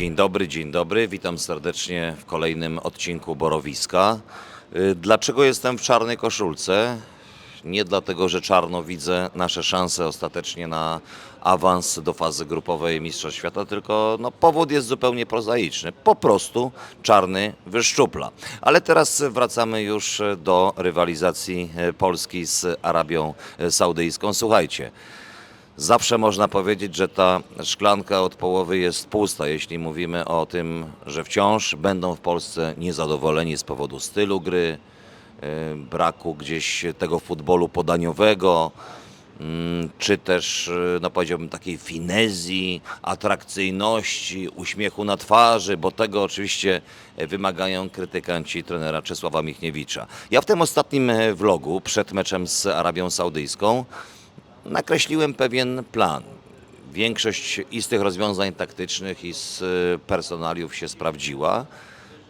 Dzień dobry, dzień dobry. Witam serdecznie w kolejnym odcinku Borowiska. Y, Dlaczego jestem w czarnej koszulce? Nie dlatego, że czarno widzę nasze szanse ostatecznie na awans do fazy grupowej Mistrzostw Świata, tylko no, powód jest zupełnie prozaiczny. Po prostu czarny wyszczupla. Ale teraz wracamy już do rywalizacji e, Polski z Arabią Saudyjską. Słuchajcie, Zawsze można powiedzieć, że ta szklanka od połowy jest pusta, jeśli mówimy o tym, że wciąż będą w Polsce niezadowoleni z powodu stylu gry, y, braku gdzieś tego futbolu podaniowego, mm, czy też, y, no powiedziałbym, takiej finezji, atrakcyjności, uśmiechu na twarzy, bo tego oczywiście wymagają krytykanci trenera Czesława Michniewicza. Ja w tym ostatnim e, vlogu przed meczem z Arabią Saudyjską nakreśliłem pewien plan. Większość i z tych rozwiązań taktycznych, i z y, personaliów się sprawdziła.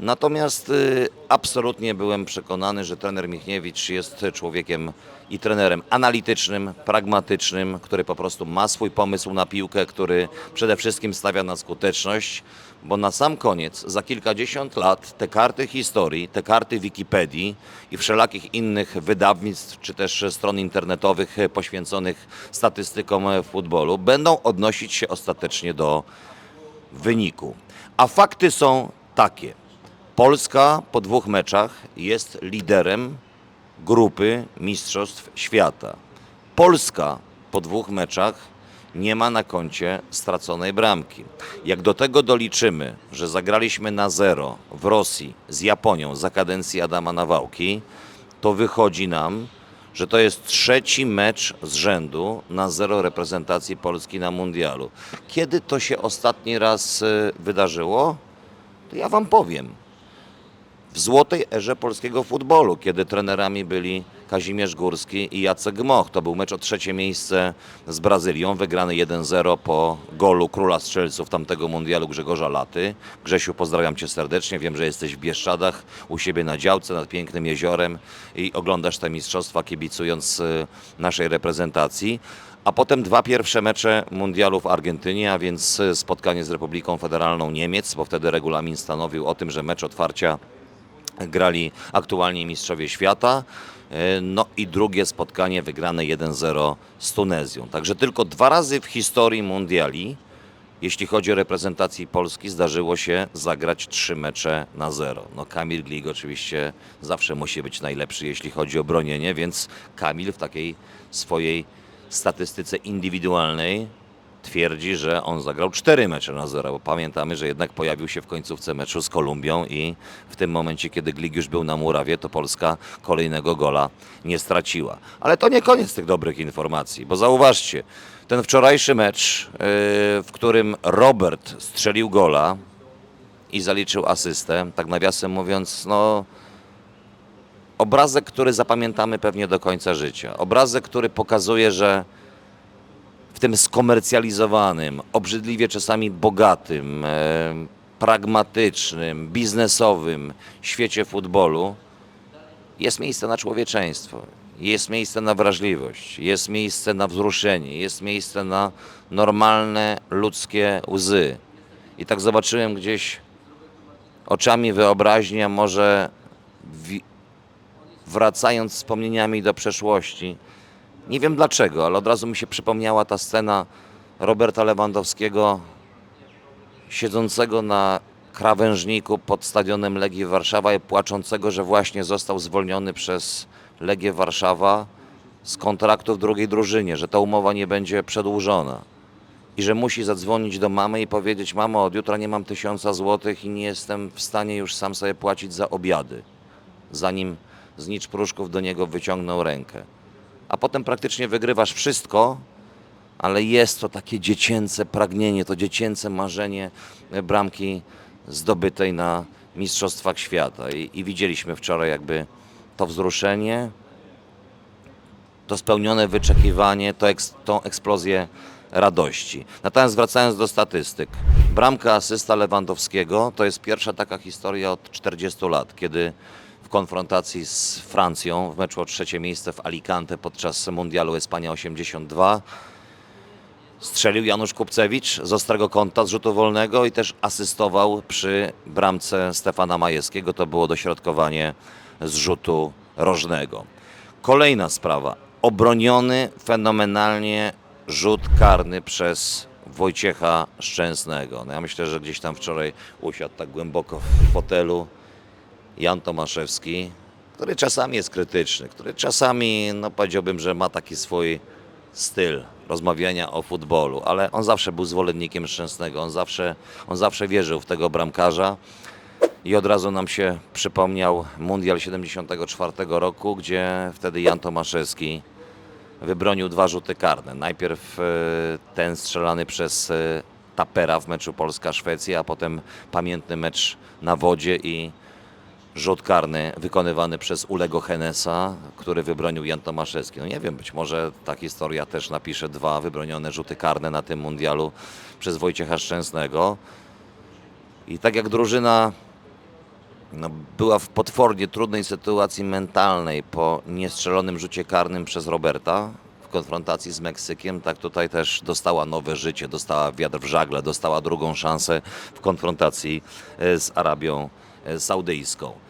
Natomiast y, absolutnie byłem przekonany, że trener Michniewicz jest człowiekiem i trenerem analitycznym, pragmatycznym, który po prostu ma swój pomysł na piłkę, który przede wszystkim stawia na skuteczność, bo na sam koniec, za kilkadziesiąt lat, te karty historii, te karty Wikipedii i wszelakich innych wydawnictw czy też stron internetowych poświęconych statystykom w futbolu będą odnosić się ostatecznie do wyniku. A fakty są takie. Polska po dwóch meczach jest liderem grupy Mistrzostw Świata. Polska po dwóch meczach nie ma na koncie straconej bramki. Jak do tego doliczymy, że zagraliśmy na zero w Rosji z Japonią za kadencji Adama Nawałki, to wychodzi nam, że to jest trzeci mecz z rzędu na zero reprezentacji Polski na mundialu. Kiedy to się ostatni raz y, wydarzyło? To ja wam powiem w złotej erze polskiego futbolu, kiedy trenerami byli Kazimierz Górski i Jacek Gmoch. To był mecz o trzecie miejsce z Brazylią, wygrany 1-0 po golu króla strzelców tamtego mundialu Grzegorza Laty. Grzesiu, pozdrawiam Cię serdecznie. Wiem, że jesteś w Bieszczadach, u siebie na działce nad pięknym jeziorem i oglądasz te mistrzostwa, kibicując y, naszej reprezentacji. A potem dwa pierwsze mecze mundialu w Argentynie, a więc y, spotkanie z Republiką Federalną Niemiec, bo wtedy regulamin stanowił o tym, że mecz otwarcia grali aktualnie mistrzowie świata. E, No i drugie spotkanie wygrane 1-0 z Tunezją. Także tylko dwa razy w historii mundiali, jeśli chodzi o reprezentację Polski, zdarzyło się zagrać trzy mecze na zero. No Kamil Glik oczywiście zawsze musi być najlepszy, jeśli chodzi o bronienie, więc Kamil w takiej swojej statystyce indywidualnej twierdzi, że on zagrał cztery mecze na zero, bo pamiętamy, że jednak pojawił się w końcówce meczu z Kolumbią i w tym momencie, kiedy Glik już był na murawie, to Polska kolejnego gola nie straciła. Ale to nie koniec tych dobrych informacji, bo zauważcie, ten wczorajszy mecz, yy, w którym Robert strzelił gola i zaliczył asystę, tak nawiasem mówiąc, no obrazek, który zapamiętamy pewnie do końca życia. Obrazek, który pokazuje, że w tym skomercjalizowanym, obrzydliwie czasami bogatym, e, pragmatycznym, biznesowym świecie futbolu jest miejsce na człowieczeństwo, jest miejsce na wrażliwość, jest miejsce na wzruszenie, jest miejsce na normalne ludzkie łzy. I tak zobaczyłem gdzieś oczami wyobraźni, a może wracając wspomnieniami do przeszłości, nie wiem dlaczego, ale od razu mi się przypomniała ta scena Roberta Lewandowskiego siedzącego na krawężniku pod stadionem Legii Warszawa i płaczącego, że właśnie został zwolniony przez Legię Warszawa z kontraktu w drugiej drużynie, że ta umowa nie będzie przedłużona i że musi zadzwonić do mamy i powiedzieć: Mamo, od jutra nie mam tysiąca złotych i nie jestem w stanie już sam sobie płacić za obiady, zanim znicz Pruszków do niego wyciągnął rękę a potem praktycznie wygrywasz wszystko, ale jest to takie dziecięce pragnienie, to dziecięce marzenie bramki zdobytej na Mistrzostwach Świata. I, i widzieliśmy wczoraj jakby to wzruszenie, to spełnione wyczekiwanie, to eks, tą eksplozję radości. Natomiast wracając do statystyk. Bramka asysta Lewandowskiego to jest pierwsza taka historia od 40 lat, kiedy w konfrontacji z Francją w meczu o trzecie miejsce w Alicante podczas Mundialu Espania 82 Strzelił Janusz Kupcewicz z ostrego kąta, z rzutu wolnego i też asystował przy bramce Stefana Majewskiego. To było dośrodkowanie z rzutu rożnego. Kolejna sprawa. Obroniony fenomenalnie rzut karny przez Wojciecha Szczęsnego. No ja myślę, że gdzieś tam wczoraj usiadł tak głęboko w fotelu Jan Tomaszewski, który czasami jest krytyczny, który czasami, no powiedziałbym, że ma taki swój styl rozmawiania o futbolu, ale on zawsze był zwolennikiem Szczęsnego, on zawsze, on zawsze wierzył w tego bramkarza i od razu nam się przypomniał Mundial 74 roku, gdzie wtedy Jan Tomaszewski wybronił dwa rzuty karne. Najpierw e, ten strzelany przez e, Tapera w meczu Polska-Szwecja, a potem pamiętny mecz na wodzie i rzut karny wykonywany przez Ulego Henesa, który wybronił Jan Tomaszewski. No nie wiem, być może ta historia też napisze dwa wybronione rzuty karne na tym mundialu przez Wojciecha Szczęsnego. I tak jak drużyna no, była w potwornie trudnej sytuacji mentalnej po niestrzelonym rzucie karnym przez Roberta w konfrontacji z Meksykiem, tak tutaj też dostała nowe życie, dostała wiatr w żagle, dostała drugą szansę w konfrontacji e, z Arabią e, Saudyjską.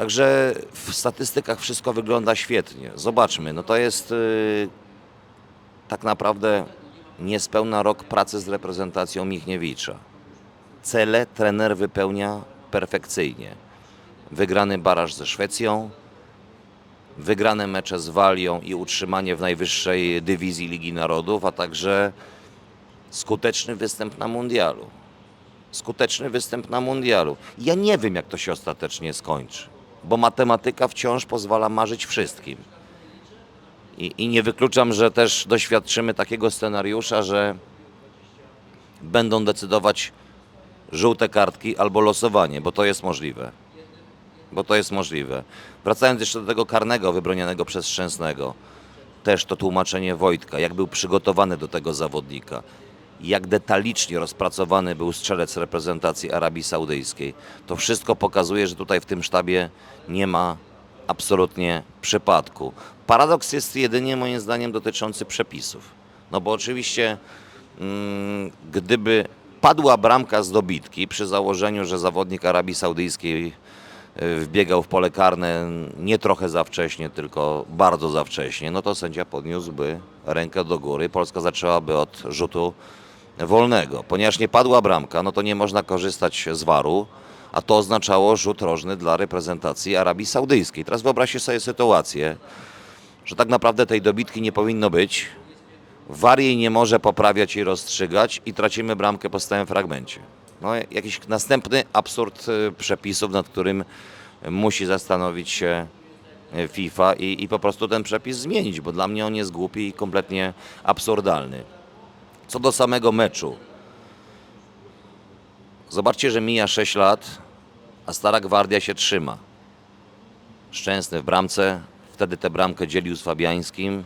Także w statystykach wszystko wygląda świetnie. Zobaczmy, no to jest yy, tak naprawdę niespełna rok pracy z reprezentacją Michniewicza. Cele trener wypełnia perfekcyjnie. Wygrany baraż ze Szwecją, wygrane mecze z Walią i utrzymanie w najwyższej dywizji Ligi Narodów, a także skuteczny występ na mundialu. Skuteczny występ na mundialu. Ja nie wiem, jak to się ostatecznie skończy, bo matematyka wciąż pozwala marzyć wszystkim. I, I nie wykluczam, że też doświadczymy takiego scenariusza, że będą decydować żółte kartki albo losowanie, bo to jest możliwe. Bo to jest możliwe. Wracając jeszcze do tego karnego wybronionego przez Szczęsnego, też to tłumaczenie Wojtka, jak był przygotowany do tego zawodnika, jak detalicznie rozpracowany był strzelec reprezentacji Arabii Saudyjskiej. To wszystko pokazuje, że tutaj w tym sztabie nie ma absolutnie przypadku. Paradoks jest jedynie moim zdaniem dotyczący przepisów. No bo oczywiście mm, gdyby padła bramka z dobitki przy założeniu, że zawodnik Arabii Saudyjskiej y, wbiegał w pole karne nie trochę za wcześnie, tylko bardzo za wcześnie, no to sędzia podniósłby rękę do góry. Polska zaczęłaby od rzutu wolnego. Ponieważ nie padła bramka, no to nie można korzystać z waru, a to oznaczało rzut rożny dla reprezentacji Arabii Saudyjskiej. Teraz wyobraźcie sobie sytuację, że tak naprawdę tej dobitki nie powinno być, war jej nie może poprawiać i rozstrzygać i tracimy bramkę po stałym fragmencie. No, jakiś następny absurd y, przepisów, nad którym musi zastanowić się y, FIFA i, i po prostu ten przepis zmienić, bo dla mnie on jest głupi i kompletnie absurdalny. Co do samego meczu. Zobaczcie, że mija 6 lat, a Stara Gwardia się trzyma. Szczęsny w bramce, wtedy tę bramkę dzielił z Fabiańskim.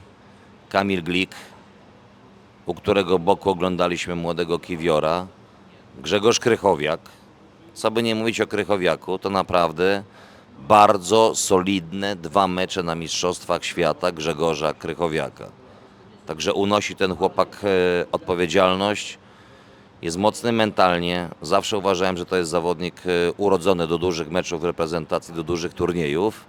Kamil Glik, u którego boku oglądaliśmy młodego Kiwiora. Grzegorz Krychowiak. Co by nie mówić o Krychowiaku, to naprawdę bardzo solidne dwa mecze na Mistrzostwach Świata Grzegorza Krychowiaka. Także unosi ten chłopak e, odpowiedzialność. Jest mocny mentalnie. Zawsze uważałem, że to jest zawodnik e, urodzony do dużych meczów reprezentacji, do dużych turniejów.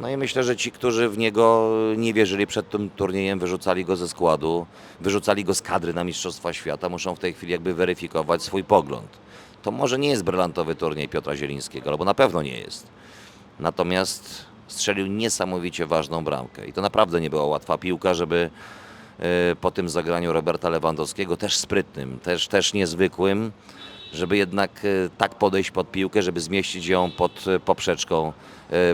No i myślę, że ci, którzy w niego nie wierzyli przed tym turniejem, wyrzucali go ze składu, wyrzucali go z kadry na Mistrzostwa Świata, muszą w tej chwili jakby weryfikować swój pogląd. To może nie jest brylantowy turniej Piotra Zielińskiego, albo na pewno nie jest. Natomiast strzelił niesamowicie ważną bramkę. I to naprawdę nie była łatwa piłka, żeby e, po tym zagraniu Roberta Lewandowskiego, też sprytnym, też, też niezwykłym, żeby jednak e, tak podejść pod piłkę, żeby zmieścić ją pod e, poprzeczką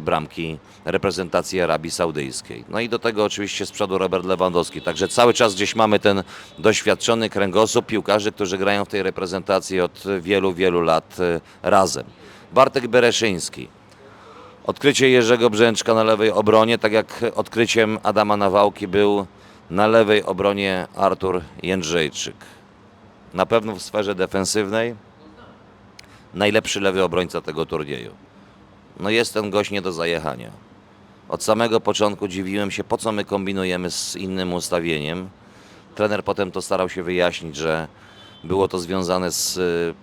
bramki reprezentacji Arabii Saudyjskiej. No i do tego oczywiście z przodu Robert Lewandowski. Także cały czas gdzieś mamy ten doświadczony kręgosłup piłkarzy, którzy grają w tej reprezentacji od wielu, wielu lat razem. Bartek Bereszyński. Odkrycie Jerzego Brzęczka na lewej obronie, tak jak odkryciem Adama Nawałki był na lewej obronie Artur Jędrzejczyk. Na pewno w sferze defensywnej najlepszy lewy obrońca tego turnieju. No jest ten gość nie do zajechania. Od samego początku dziwiłem się, po co my kombinujemy z innym ustawieniem. Trener potem to starał się wyjaśnić, że było to związane z y,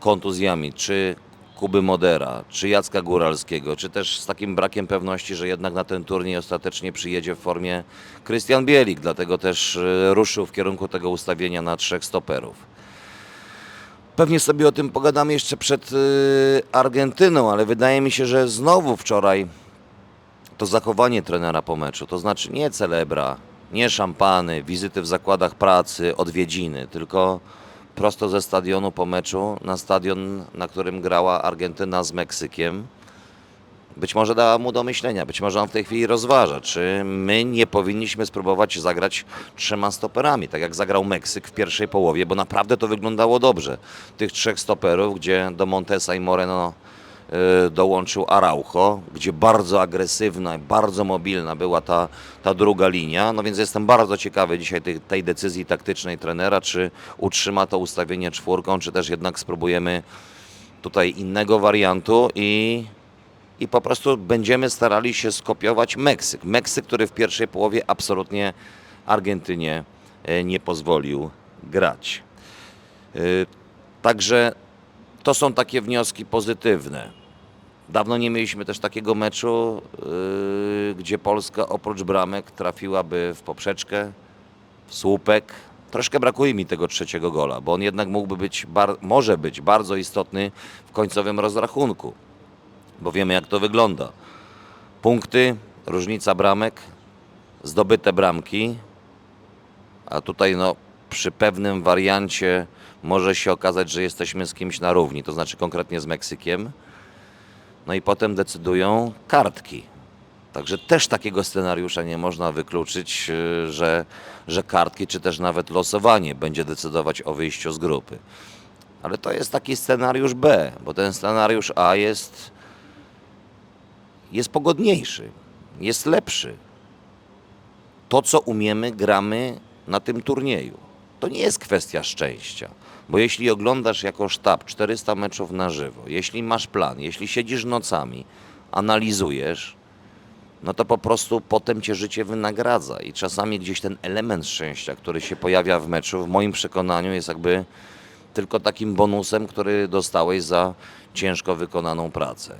kontuzjami, czy Kuby Modera, czy Jacka Góralskiego, czy też z takim brakiem pewności, że jednak na ten turniej ostatecznie przyjedzie w formie Krystian Bielik, dlatego też y, ruszył w kierunku tego ustawienia na trzech stoperów. Pewnie sobie o tym pogadamy jeszcze przed y, Argentyną, ale wydaje mi się, że znowu wczoraj to zachowanie trenera po meczu, to znaczy nie celebra, nie szampany, wizyty w zakładach pracy, odwiedziny, tylko prosto ze stadionu po meczu na stadion, na którym grała Argentyna z Meksykiem. Być może dała mu do myślenia, być może on w tej chwili rozważa, czy my nie powinniśmy spróbować zagrać trzema stoperami, tak jak zagrał Meksyk w pierwszej połowie, bo naprawdę to wyglądało dobrze. Tych trzech stoperów, gdzie do Montesa i Moreno dołączył Araujo, gdzie bardzo agresywna, bardzo mobilna była ta, ta druga linia. No więc jestem bardzo ciekawy dzisiaj tej, tej decyzji taktycznej trenera, czy utrzyma to ustawienie czwórką, czy też jednak spróbujemy tutaj innego wariantu i, i po prostu będziemy starali się skopiować Meksyk. Meksyk, który w pierwszej połowie absolutnie Argentynie e, nie pozwolił grać. E, Także to są takie wnioski pozytywne. Dawno nie mieliśmy też takiego meczu, yy, gdzie Polska oprócz bramek trafiłaby w poprzeczkę, w słupek. Troszkę brakuje mi tego trzeciego gola, bo on jednak mógłby być, może być bardzo istotny w końcowym rozrachunku, bo wiemy jak to wygląda. Punkty, różnica bramek, zdobyte bramki, a tutaj no, przy pewnym wariancie może się okazać, że jesteśmy z kimś na równi, to znaczy konkretnie z Meksykiem. No i potem decydują kartki. Także też takiego scenariusza nie można wykluczyć, yy, że, że kartki czy też nawet losowanie będzie decydować o wyjściu z grupy. Ale to jest taki scenariusz B, bo ten scenariusz A jest, jest pogodniejszy, jest lepszy. To, co umiemy, gramy na tym turnieju. To nie jest kwestia szczęścia. Bo jeśli oglądasz jako sztab 400 meczów na żywo, jeśli masz plan, jeśli siedzisz nocami, analizujesz, no to po prostu potem cię życie wynagradza. I czasami gdzieś ten element szczęścia, który się pojawia w meczu, w moim przekonaniu jest jakby tylko takim bonusem, który dostałeś za ciężko wykonaną pracę.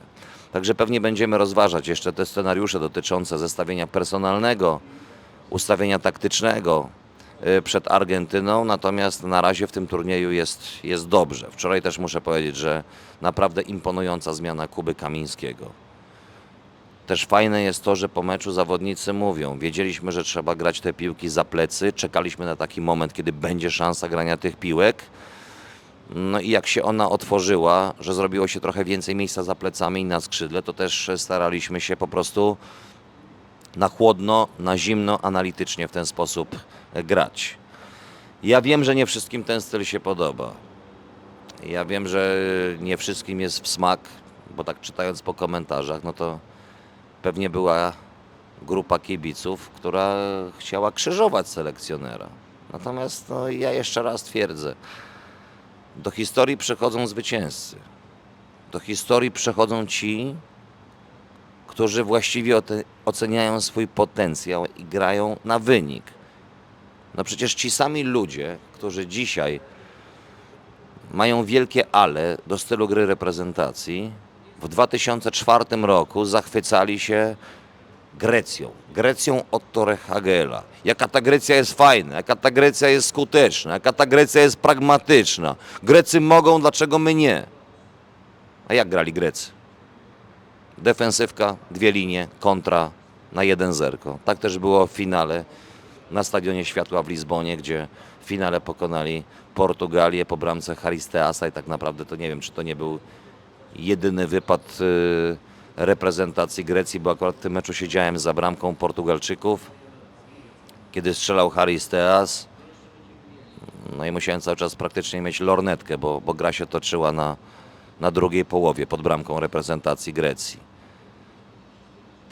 Także pewnie będziemy rozważać jeszcze te scenariusze dotyczące zestawienia personalnego, ustawienia taktycznego przed Argentyną, natomiast na razie w tym turnieju jest, jest dobrze. Wczoraj też muszę powiedzieć, że naprawdę imponująca zmiana Kuby Kamińskiego. Też fajne jest to, że po meczu zawodnicy mówią, wiedzieliśmy, że trzeba grać te piłki za plecy, czekaliśmy na taki moment, kiedy będzie szansa grania tych piłek. No i jak się ona otworzyła, że zrobiło się trochę więcej miejsca za plecami i na skrzydle, to też staraliśmy się po prostu na chłodno, na zimno, analitycznie w ten sposób grać. Ja wiem, że nie wszystkim ten styl się podoba. Ja wiem, że nie wszystkim jest w smak, bo tak czytając po komentarzach, no to pewnie była grupa kibiców, która chciała krzyżować selekcjonera. Natomiast no, ja jeszcze raz twierdzę, do historii przechodzą zwycięzcy. Do historii przechodzą ci, którzy właściwie oceniają swój potencjał i grają na wynik. No przecież ci sami ludzie, którzy dzisiaj mają wielkie ale do stylu gry reprezentacji, w 2004 roku zachwycali się Grecją. Grecją od Torrehagela. Jaka ta Grecja jest fajna, jaka ta Grecja jest skuteczna, jaka ta Grecja jest pragmatyczna. Grecy mogą, dlaczego my nie? A jak grali Grecy? Defensywka, dwie linie, kontra na 1-0. Tak też było w finale na Stadionie Światła w Lizbonie, gdzie w finale pokonali Portugalię po bramce Haristeasa i tak naprawdę to nie wiem, czy to nie był jedyny wypad y, reprezentacji Grecji, bo akurat w tym meczu siedziałem za bramką Portugalczyków, kiedy strzelał Haristeas. No i musiałem cały czas praktycznie mieć lornetkę, bo, bo gra się toczyła na, na drugiej połowie pod bramką reprezentacji Grecji.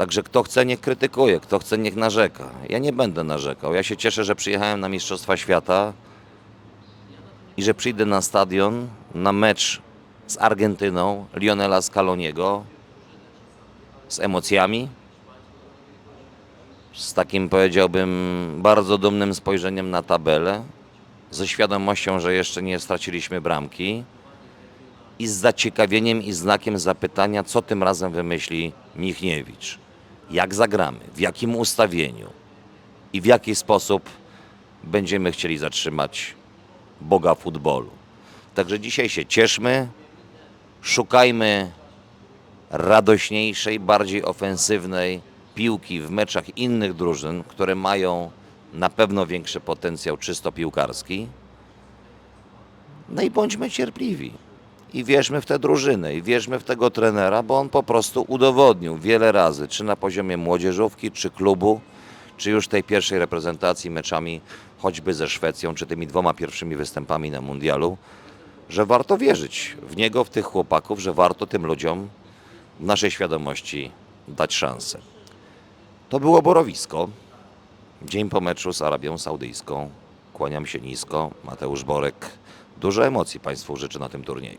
Także kto chce, niech krytykuje, kto chce, niech narzeka. Ja nie będę narzekał. Ja się cieszę, że przyjechałem na Mistrzostwa Świata i że przyjdę na stadion na mecz z Argentyną Lionela Scaloniego z emocjami, z takim powiedziałbym bardzo dumnym spojrzeniem na tabelę, ze świadomością, że jeszcze nie straciliśmy bramki i z zaciekawieniem i znakiem zapytania, co tym razem wymyśli Michniewicz. Jak zagramy, w jakim ustawieniu i w jaki sposób będziemy chcieli zatrzymać Boga futbolu. Także dzisiaj się cieszmy, szukajmy radośniejszej, bardziej ofensywnej piłki w meczach innych drużyn, które mają na pewno większy potencjał czysto piłkarski. No i bądźmy cierpliwi. I wierzmy w tę drużynę, i wierzmy w tego trenera, bo on po prostu udowodnił wiele razy, czy na poziomie młodzieżówki, czy klubu, czy już tej pierwszej reprezentacji meczami choćby ze Szwecją, czy tymi dwoma pierwszymi występami na mundialu, że warto wierzyć w niego, w tych chłopaków, że warto tym ludziom w naszej świadomości dać szansę. To było Borowisko. Dzień po meczu z Arabią Saudyjską. Kłaniam się nisko. Mateusz Borek. Dużo emocji Państwu życzę na tym turnieju.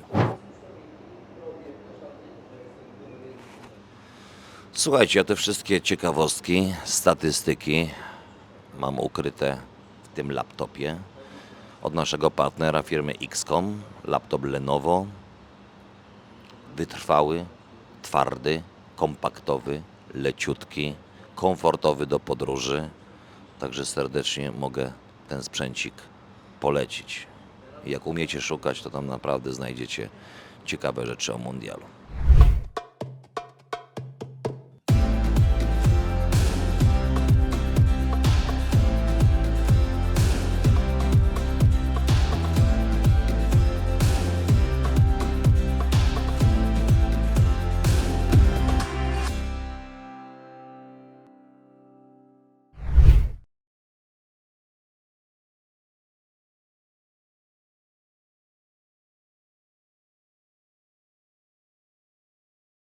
Słuchajcie, ja te wszystkie ciekawostki, statystyki mam ukryte w tym laptopie od naszego partnera firmy XCOM. Laptop Lenovo. Wytrwały, twardy, kompaktowy, leciutki, komfortowy do podróży. Także serdecznie mogę ten sprzęcik polecić. Jak umiecie szukać, to tam naprawdę znajdziecie ciekawe rzeczy o mundialu.